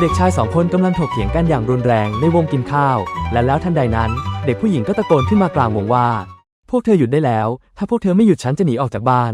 เด็กชายสองคนกำลังถกเถียงกันอย่างรุนแรงในวงกินข้าว และแล้วทันใดนั้น เด็กผู้หญิงก็ตะโกนขึ้นมากลางวงว่า พวกเธอหยุดได้แล้ว ถ้าพวกเธอไม่หยุดฉันจะหนีออกจากบ้าน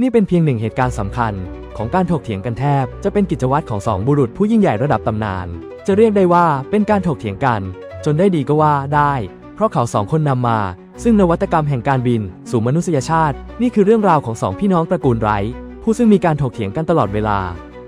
นี่เป็นเพียงหนึ่งเหตุการณ์สำคัญ ของการถกเถียงกันแทบ จะเป็นกิจวัตรของสองบุรุษผู้ยิ่งใหญ่ระดับตำนาน จะเรียกได้ว่าเป็นการถกเถียงกัน จนได้ดีก็ว่าได้ เพราะเขาสองคนนำมา ซึ่งนวัตกรรมแห่งการบิน สู่มนุษยชาติ นี่คือเรื่องราวของสองพี่น้องตระกูลไรท์ผู้ซึ่งมีการถกเถียงกันตลอดเวลา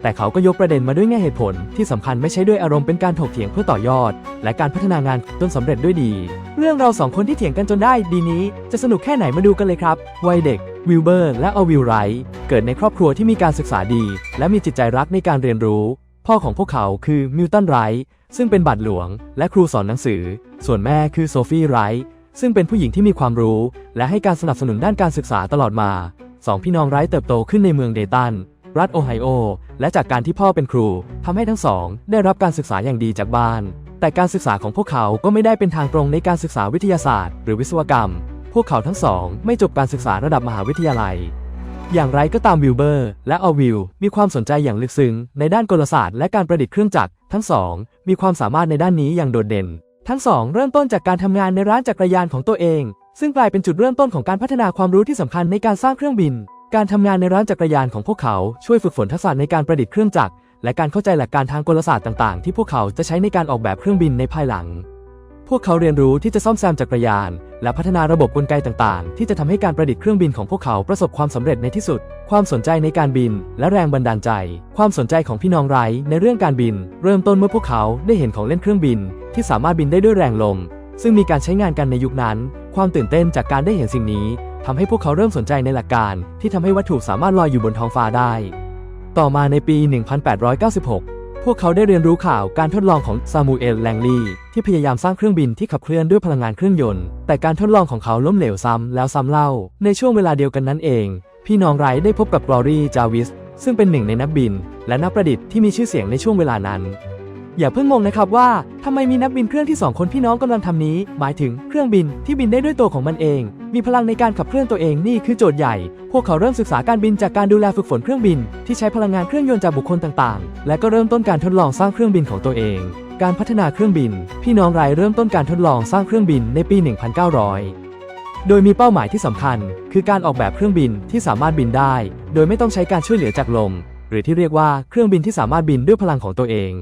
แต่เขาก็ยกประเด็นมาด้วยแง่เหตุผลที่สำคัญไม่ใช่ด้วยอารมณ์เป็นการถกเถียงเพื่อต่อยอด และการพัฒนางานจนสำเร็จด้วยดี เรื่องเราสองคนที่เถียงกันจนได้ดีนี้ จะสนุกแค่ไหนมาดูกันเลยครับ วัยเด็กวิลเบอร์และอวิลไรท์เกิดในครอบครัวที่มีการศึกษาดี และมีจิตใจรักในการเรียนรู้ พ่อของพวกเขาคือมิลตันไรท์ซึ่งเป็นบาทหลวง และครูสอนหนังสือ ส่วนแม่คือโซฟีไรท์ซึ่งเป็นผู้หญิงที่มีความรู้ และให้การสนับสนุนด้านการศึกษาตลอดมาสองพี่น้องไรท์เติบโตขึ้นในเมืองเดตัน รัฐโอไฮโอ และจากการที่พ่อเป็นครูทำให้ทั้งสอง ได้รับการศึกษาอย่างดีจากบ้าน แต่การศึกษาของพวกเขาก็ไม่ได้เป็นทางตรงในการศึกษาวิทยาศาสตร์ หรือวิศวกรรม พวกเขาทั้งสอง ไม่จบการศึกษาระดับมหาวิทยาลัย อย่างไรก็ตามวิลเบอร์ และอวิลมีความสนใจอย่างลึกซึ้งในด้านกลศาสตร์และการประดิษฐ์เครื่องจักรทั้งสองมีความสามารถในด้านนี้อย่างโดดเด่น ทั้งสองเริ่มต้นจากการทำงานในร้านจักรยานของตัวเอง ซึ่งกลายเป็นจุดเริ่มต้นของการพัฒนาความรู้ที่สำคัญในการสร้างเครื่องบิน การทำงานในร้านจักรยานของพวกเขาช่วยฝึกฝนทักษะในการประดิษฐ์เครื่องจักรและการเข้าใจหลักการทางกลศาสตร์ต่างๆ ที่พวกเขาจะใช้ในการออกแบบเครื่องบินในภายหลัง พวกเขาเรียนรู้ที่จะซ่อมแซมจักรยาน และพัฒนาระบบกลไกต่างๆ ที่จะทำให้การประดิษฐ์เครื่องบินของพวกเขาประสบความสำเร็จในที่สุด ความสนใจในการบิน และแรงบันดาลใจ ความสนใจของพี่น้องไรในเรื่องการบิน เริ่มต้นเมื่อพวกเขาได้เห็นของเล่นเครื่องบิน ที่สามารถบินได้ด้วยแรงลม ซึ่งมีการใช้งานกันในยุคนั้น ความตื่นเต้นจากการได้เห็นสิ่งนี้ ทำให้พวกเขาเริ่มสนใจในหลักการที่ทำให้วัตถุสามารถลอยอยู่บนท้องฟ้าได้ ต่อมาในปี 1896 พวกเขาได้เรียนรู้ข่าวการทดลองของซามูเอลแลงลีที่พยายามสร้างเครื่องบินที่ขับเคลื่อนด้วยพลังงานเครื่องยนต์ แต่การทดลองของเขาล้มเหลวซ้ำแล้วซ้ำเล่า ในช่วงเวลาเดียวกันนั้นเอง พี่น้องไรได้พบกับกลอรี่จาวิสซึ่งเป็นหนึ่งในนักบิน และนักประดิษฐ์ที่มีชื่อเสียงในช่วงเวลานั้น อย่าเพิ่งงงนะครับว่าทำไมมีนักบินเครื่องที่สองคนพี่น้องกำลังทำนี้ หมายถึงเครื่องบินที่บินได้ด้วยตัวของมันเอง มีพลังในการขับเคลื่อนตัวเองนี่คือโจทย์ใหญ่ พวกเขาเริ่มศึกษาการบินจากการดูแลฝึกฝนเครื่องบิน ที่ใช้พลังงานเครื่องยนต์จากบุคคลต่างๆ และก็เริ่มต้นการทดลองสร้างเครื่องบินของตัวเอง การพัฒนาเครื่องบิน พี่น้องไรเริ่มต้นการทดลองสร้างเครื่องบินในปี 1900โดยมีเป้าหมายที่สำคัญ คือการออกแบบเครื่องบินที่สามารถบินได้ โดยไม่ต้องใช้การช่วยเหลือจากลม หรือที่เรียกว่าเครื่องบินที่สามารถบินด้วยพลังของตัวเอง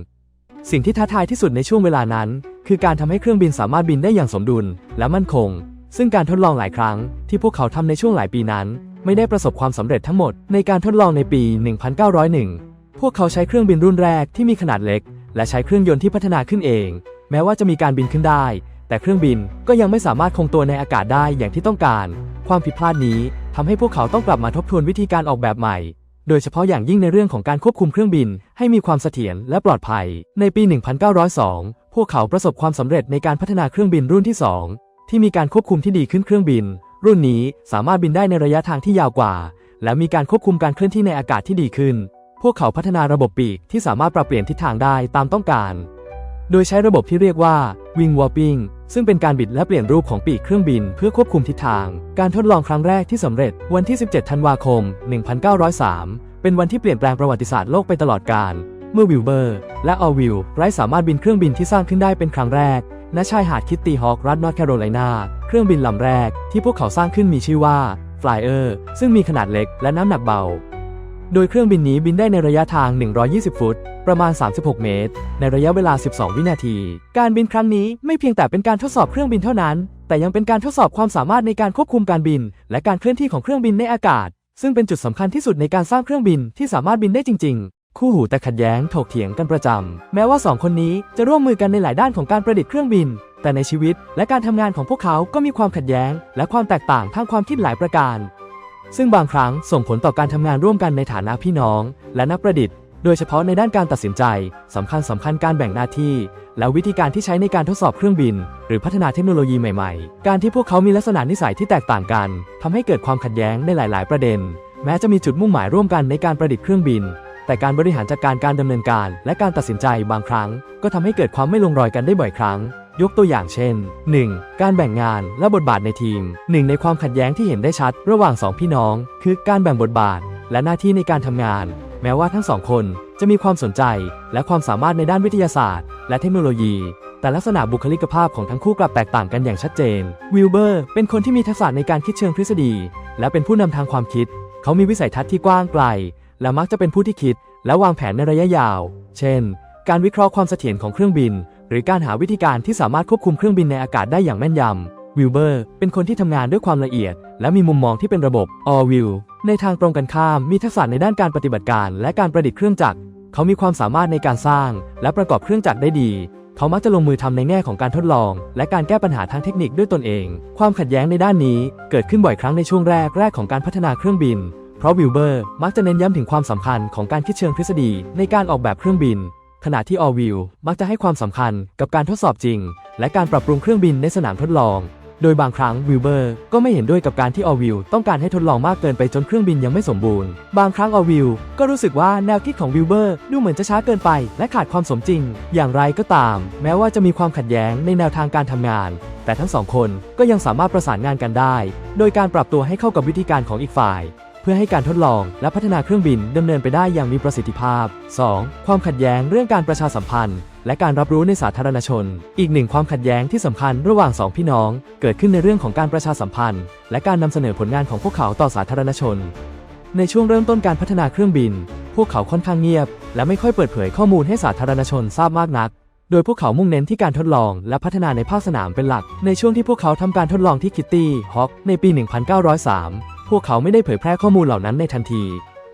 สิ่งที่ท้าทายที่สุดในช่วงเวลานั้น คือการทำให้เครื่องบินสามารถบินได้อย่างสมดุลและมั่นคง ซึ่งการทดลองหลายครั้งที่พวกเขาทำในช่วงหลายปีนั้น ไม่ได้ประสบความสำเร็จทั้งหมดในการทดลองในปี 1901 พวกเขาใช้เครื่องบินรุ่นแรกที่มีขนาดเล็ก และใช้เครื่องยนต์ที่พัฒนาขึ้นเอง แม้ว่าจะมีการบินขึ้นได้ แต่เครื่องบินก็ยังไม่สามารถคงตัวในอากาศได้อย่างที่ต้องการ ความผิดพลาดนี้ทำให้พวกเขาต้องกลับมาทบทวนวิธีการออกแบบใหม่ โดยเฉพาะอย่างยิ่งในเรื่องของการควบคุมเครื่องบิน ให้มีความเสถียรและปลอดภัย ในปี 1902 พวกเขาประสบความสำเร็จในการพัฒนาเครื่องบินรุ่นที่ 2 ที่มีการควบคุมที่ดีขึ้นเครื่องบิน รุ่นนี้สามารถบินได้ในระยะทางที่ยาวกว่า และมีการควบคุมการเคลื่อนที่ในอากาศที่ดีขึ้น พวกเขาพัฒนาระบบปีกที่สามารถปรับเปลี่ยนทิศทางได้ตามต้องการ โดยใช้ระบบที่เรียกว่า wing warping ซึ่งเป็นการบิดและเปลี่ยนรูปของปีกเครื่องบินเพื่อควบคุมทิศทาง การทดลองครั้งแรกที่สำเร็จวันที่ 17 ธันวาคม 1903 เป็นวันที่เปลี่ยนแปลงประวัติศาสตร์โลกไปตลอดกาล เมื่อวิลเบอร์ และออวิลไรท์สามารถบินเครื่องบินที่สร้างขึ้นได้เป็นครั้งแรก ณ ชายหาดคิตตีฮอครัฐนอร์ทแคโรไลนาเครื่องบินลำแรกที่พวกเขาสร้างขึ้นมีชื่อว่า Flyer ซึ่งมีขนาดเล็กและน้ำหนักเบา โดยเครื่องบินนี้บินได้ในระยะทาง 120 ฟุต ประมาณ 36 เมตร ในระยะเวลา 12 วินาที การบินครั้งนี้ไม่เพียงแต่เป็นการทดสอบเครื่องบินเท่านั้น แต่ยังเป็นการทดสอบความสามารถในการควบคุมการบิน และการเคลื่อนที่ของเครื่องบินในอากาศ ซึ่งเป็นจุดสำคัญที่สุดในการสร้างเครื่องบินที่สามารถบินได้จริง ๆ คู่หูแต่ขัดแย้งถกเถียงกันประจำแม้ว่าสองคนนี้จะร่วมมือกันในหลายด้านของการประดิษฐ์เครื่องบิน แต่ในชีวิตและการทำงานของพวกเขาก็มีความขัดแย้ง และความแตกต่างทางความคิดหลายประการ ซึ่งบางครั้งส่งผลต่อการทำงานร่วมกันในฐานะพี่น้อง และนักประดิษฐ์ โดยเฉพาะในด้านการตัดสินใจสำคัญสำคัญการแบ่งหน้าที่ และวิธีการที่ใช้ในการทดสอบเครื่องบิน หรือพัฒนาเทคโนโลยีใหม่ๆ การที่พวกเขามีลักษณะนิสัยที่แตกต่างกันทำให้เกิดความขัดแย้งในหลาย ๆ ประเด็น แม้จะมีจุดมุ่งหมายร่วมกันในการประดิษฐ์เครื่องบิน แต่การบริหารจัดการการดำเนินการ และการตัดสินใจบางครั้ง ก็ทำให้เกิดความไม่ลงรอยกันได้บ่อยครั้ง ยกตัวอย่างเช่น 1. การแบ่งงานและบทบาทในทีม หนึ่งในความขัดแย้งที่เห็นได้ชัดระหว่างสองพี่น้อง คือการแบ่งบทบาท และหน้าที่ในการทำงาน แม้ว่าทั้งสองคนจะจะมีความสนใจ และความสามารถในด้านวิทยาศาสตร์ และเทคโนโลยี แต่ลักษณะบุคลิกภาพของทั้งคู่กลับแตกต่างกันอย่างชัดเจน วิลเบอร์เป็นคนที่มีทักษะในการคิดเชิงทฤษฎี และเป็นผู้นำทางความคิด เขามีวิสัยทัศน์ที่กว้างไกล และมักจะเป็นผู้ที่คิด และวางแผนในระยะยาว เช่น การวิเคราะห์ความเสถียรของเครื่องบิน หรือการหาวิธีการที่สามารถควบคุมเครื่องบินในอากาศได้อย่างแม่นยำวิลเบอร์เป็นคนที่ทำงานด้วยความละเอียด และมีมุมมองที่เป็นระบบ all will ในทางตรงกันข้ามมีทักษะในด้านการปฏิบัติการ และการประดิษฐ์เครื่องจักร เขามีความสามารถในการสร้าง และประกอบเครื่องจักรได้ดี เขามักจะลงมือทำในแง่ของการทดลอง และการแก้ปัญหาทางเทคนิคด้วยตนเอง ความขัดแย้งในด้านนี้เกิดขึ้นบ่อยครั้งในช่วงแรกแรกของการพัฒนาเครื่องบิน เพราะวิลเบอร์มักจะเน้นย้ำถึงความสำคัญของการคิดเชิงทฤษฎีในการออกแบบเครื่องบิน ขณะที่ออวิลมักจะให้ความสำคัญกับการทดสอบจริง และการปรับปรุงเครื่องบินในสนามทดลอง โดยบางครั้งวิลเบอร์ก็ไม่เห็นด้วยกับการที่ออวิลต้องการให้ทดลองมากเกินไปจนเครื่องบินยังไม่สมบูรณ์ บางครั้งออวิลก็รู้สึกว่าแนวคิดของวิลเบอร์ดูเหมือนจะช้าเกินไป และขาดความสมจริง อย่างไรก็ตาม แม้ว่าจะมีความขัดแย้งในแนวทางการทำงาน แต่ทั้งสองคนก็ยังสามารถประสานงานกันได้ โดยการปรับตัวให้เข้ากับวิธีการของอีกฝ่าย เพื่อให้การทดลองและพัฒนาเครื่องบินดำเนินไปได้อย่างมีประสิทธิภาพ 2. ความขัดแย้งเรื่องการประชาสัมพันธ์และการรับรู้ในสาธารณชน อีกหนึ่งความขัดแย้งที่สำคัญระหว่างสองพี่น้อง เกิดขึ้นในเรื่องของการประชาสัมพันธ์ และการนำเสนอผลงานของพวกเขาต่อสาธารณชน ในช่วงเริ่มต้นการพัฒนาเครื่องบิน พวกเขาค่อนข้างเงียบ และไม่ค่อยเปิดเผยข้อมูลให้สาธารณชนทราบมากนัก โดยพวกเขามุ่งเน้นที่การทดลอง และพัฒนาในภาคสนามเป็นหลัก ในช่วงที่พวกเขาทำการทดลองที่คิตตี้ฮอคในปี 1903 พวกเขาไม่ได้เผยแพร่ข้อมูลเหล่านั้นในทันที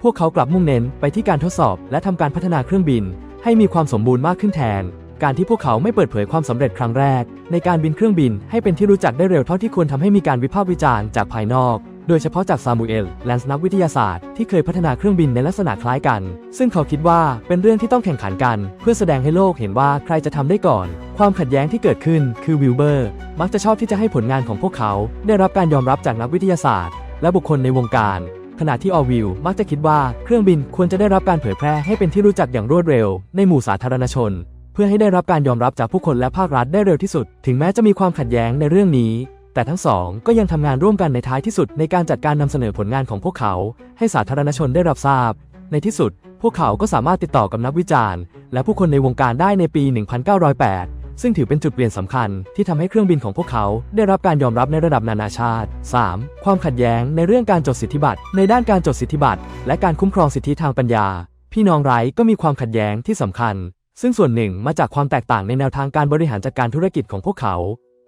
พวกเขากลับมุ่งเน้นไปที่การทดสอบ และทำการพัฒนาเครื่องบิน ให้มีความสมบูรณ์มากขึ้นแทน การที่พวกเขาไม่เปิดเผยความสำเร็จครั้งแรก ในการบินเครื่องบินให้เป็นที่รู้จักได้เร็วเท่าที่ควรทำให้มีการวิพากษ์วิจารณ์จากภายนอกโดยเฉพาะจากซามูเอลแลนส์นักวิทยาศาสตร์ที่เคยพัฒนาเครื่องบินในลักษณะคล้ายกัน ซึ่งเขาคิดว่าเป็นเรื่องที่ต้องแข่งขันกัน เพื่อแสดงให้โลกเห็นว่าใครจะทำได้ก่อน ความขัดแย้งที่เกิดขึ้นคือวิลเบอร์ มักจะชอบที่จะให้ผลงานของพวกเขา ได้รับการยอมรับจากนักวิทยาศาสตร์ และบุคคลในวงการ ขณะที่ออวิลมักจะคิดว่าเครื่องบินควรจะได้รับการเผยแพร่ให้เป็นที่รู้จักอย่างรวดเร็ว ในหมู่สาธารณชน เพื่อให้ได้รับการยอมรับจากผู้คนและภาครัฐได้เร็วที่สุด ถึงแม้จะมีความขัดแย้งในเรื่องนี้ แต่ทั้งสองก็ยังทำงานร่วมกันในท้ายที่สุด ในการจัดการนำเสนอผลงานของพวกเขา ให้สาธารณชนได้รับทราบ ในที่สุด พวกเขาก็สามารถติดต่อกับนักวิจารณ์ และผู้คนในวงการได้ในปี 1908 ซึ่งถือเป็นจุดเปลี่ยนสำคัญที่ทำให้เครื่องบินของพวกเขาได้รับการยอมรับในระดับนานาชาติ 3. ความขัดแย้งในเรื่องการจดสิทธิบัตรในด้านการจดสิทธิบัตรและการคุ้มครองสิทธิทางปัญญา พี่น้องไร้ก็มีความขัดแย้งที่สำคัญ ซึ่งส่วนหนึ่งมาจากความแตกต่างในแนวทางการบริหารจัดการธุรกิจของพวกเขา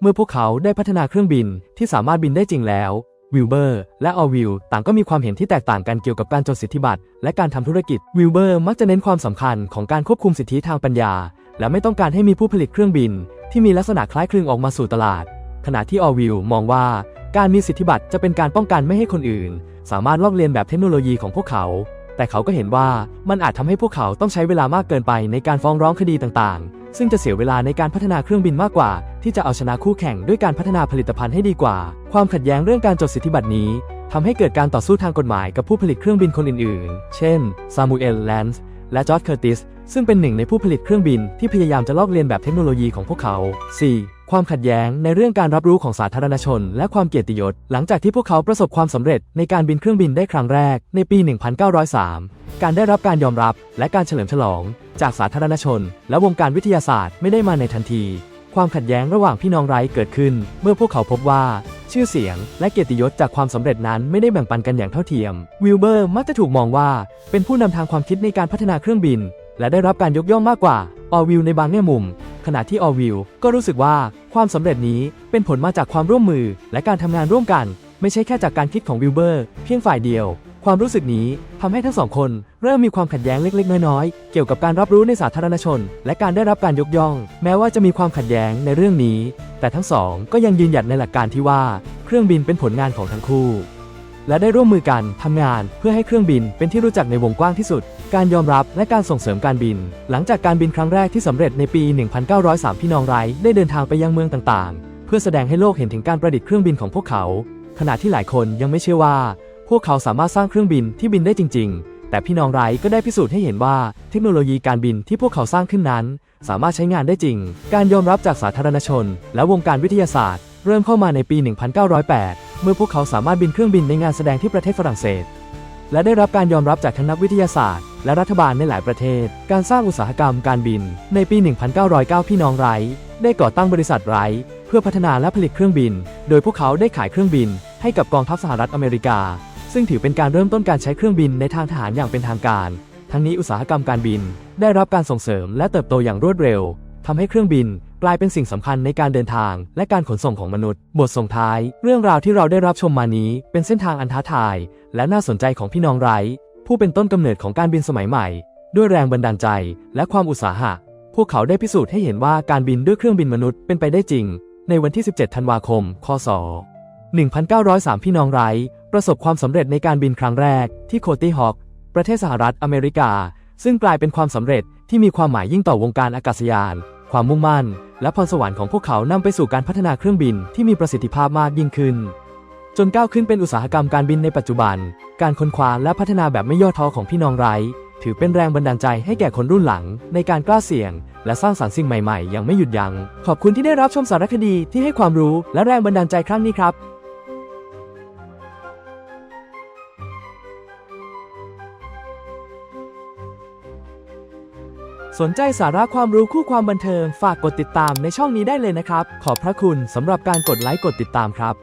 เมื่อพวกเขาได้พัฒนาเครื่องบินที่สามารถบินได้จริงแล้ววิลเบอร์และออวิลต่างก็มีความเห็นที่แตกต่างกันเกี่ยวกับการจดสิทธิบัตรและการทำธุรกิจวิลเบอร์มักจะเน้นความสำคัญของการควบคุมสิทธิทางปัญญา และไม่ต้องการให้มีผู้ผลิตเครื่องบิน ที่มีลักษณะคล้ายคลึงออกมาสู่ตลาด ขณะที่ออวิลมองว่าการมีสิทธิบัตรจะเป็นการป้องกันไม่ให้คนอื่น สามารถลอกเลียนแบบเทคโนโลยีของพวกเขา แต่เขาก็เห็นว่ามันอาจทำให้พวกเขาต้องใช้เวลามากเกินไปในการฟ้องร้องคดีต่างๆ ซึ่งจะเสียเวลาในการพัฒนาเครื่องบินมากกว่า ที่จะเอาชนะคู่แข่งด้วยการพัฒนาผลิตภัณฑ์ให้ดีกว่า ความขัดแย้งเรื่องการจดสิทธิบัตรนี้ทำให้เกิดการต่อสู้ทางกฎหมายกับผู้ผลิตเครื่องบินคนอื่นๆ เช่น ซามูเอล แลนส์ และจอร์จเคอร์ติส ซึ่งเป็นหนึ่งในผู้ผลิตเครื่องบินที่พยายามจะลอกเลียนแบบเทคโนโลยีของพวกเขา 4. ความขัดแย้งในเรื่องการรับรู้ของสาธารณชน และความเกียรติยศ หลังจากที่พวกเขาประสบความสำเร็จในการบินเครื่องบินได้ครั้งแรกในปี 1903 การได้รับการยอมรับและการเฉลิมฉลอง จากสาธารณชน และวงการวิทยาศาสตร์ไม่ได้มาในทันที ความขัดแย้งระหว่างพี่น้องไร้เกิดขึ้น เมื่อพวกเขาพบว่าชื่อเสียงและเกียรติยศจากความสำเร็จนั้นไม่ได้แบ่งปันกันอย่างเท่าเทียม วิลเบอร์มักจะถูกมองว่า เป็นผู้นำทางความคิดในการพัฒนาเครื่องบิน และได้รับการยกย่องมากกว่าออวิลในบางแง่มุม ขณะที่ออวิลก็รู้สึกว่าความสำเร็จนี้เป็นผลมาจากความร่วมมือและการทำงานร่วมกัน ไม่ใช่แค่จากการคิดของวิลเบอร์ เพียงฝ่ายเดียว ความรู้สึกนี้ทำให้ทั้งสองคน เริ่มมีความขัดแย้งเล็กๆ น้อยๆ เกี่ยวกับการรับรู้ในสาธารณชน และการได้รับการยกย่อง แม้ว่าจะมีความขัดแย้งในเรื่องนี้ แต่ทั้งสองก็ยังยืนหยัดในหลักการที่ว่า เครื่องบินเป็นผลงานของทั้งคู่ และได้ร่วมมือกันทำงานเพื่อให้เครื่องบินเป็นที่รู้จักในวงกว้างที่สุด การยอมรับและการส่งเสริมการบิน หลังจากการบินครั้งแรกที่สำเร็จในปี 1903 พี่น้องไร้ได้เดินทางไปยังเมืองต่างๆ เพื่อแสดงให้โลกเห็นถึงการประดิษฐ์เครื่องบินของพวกเขา ขณะที่หลายคนยังไม่เชื่อว่า พวกเขาสามารถสร้างเครื่องบินที่บินได้จริง ๆ แต่พี่น้องไร้ก็ได้พิสูจน์ให้เห็นว่าเทคโนโลยีการบินที่พวกเขาสร้างขึ้นนั้น สามารถใช้งานได้จริง การยอมรับจากสาธารณชน และวงการวิทยาศาสตร์ เริ่มเข้ามาในปี 1908 เมื่อพวกเขาสามารถบินเครื่องบินในงานแสดงที่ประเทศฝรั่งเศส และได้รับการยอมรับจากทั้งนักวิทยาศาสตร์ และรัฐบาลในหลายประเทศ การสร้างอุตสาหกรรมการบิน ในปี 1909 พี่น้องไรท์ได้ก่อตั้งบริษัทไรท์เพื่อพัฒนาและผลิตเครื่องบิน โดยพวกเขาได้ขายเครื่องบิน ให้กับกองทัพสหรัฐอเมริกา ซึ่งถือเป็นการเริ่มต้นการใช้เครื่องบินในทางทหารอย่างเป็นทางการ ทั้งนี้อุตสาหกรรมการบิน ได้รับการส่งเสริมและเติบโตอย่างรวดเร็วทำให้เครื่องบิน กลายเป็นสิ่งสำคัญในการเดินทาง และการขนส่งของมนุษย์ บทส่งท้าย เรื่องราวที่เราได้รับชมมานี้ เป็นเส้นทางอันท้าทาย และน่าสนใจของพี่น้องไรท์ผู้เป็นต้นกำเนิดของการบินสมัยใหม่ ด้วยแรงบันดาลใจ และความอุตสาหะ พวกเขาได้พิสูจน์ให้เห็นว่าการบินด้วยเครื่องบินมนุษย์เป็นไปได้จริง ในวันที่ 17 ธันวาคม คศ 1903 พี่น้องไรท์ประสบความสำเร็จในการบินครั้งแรกที่โคตี้ฮอคประเทศสหรัฐอเมริกา ซึ่งกลายเป็นความสำเร็จที่มีความหมายยิ่งต่อวงการอากาศยาน ความมุ่งมั่น และพรสวรรค์ของพวกเขานำไปสู่การพัฒนาเครื่องบินที่มีประสิทธิภาพมากยิ่งขึ้น จนก้าวขึ้นเป็นอุตสาหกรรมการบินในปัจจุบัน การค้นคว้าและพัฒนาแบบไม่ย่อท้อของพี่น้องไร้ ถือเป็นแรงบันดาลใจให้แก่คนรุ่นหลัง ในการกล้าเสี่ยง และสร้างสรรค์สิ่งใหม่ๆอย่างไม่หยุดยัง้งขอบคุณที่ได้รับชมสารคดีที่ให้ความรู้และแรงบันดาลใจครั้งนี้ครับ สนใจสาระความรู้คู่ความบันเทิง ฝากกดติดตามในช่องนี้ได้เลยนะครับ ขอบพระคุณสำหรับการกดไลค์กดติดตามครับ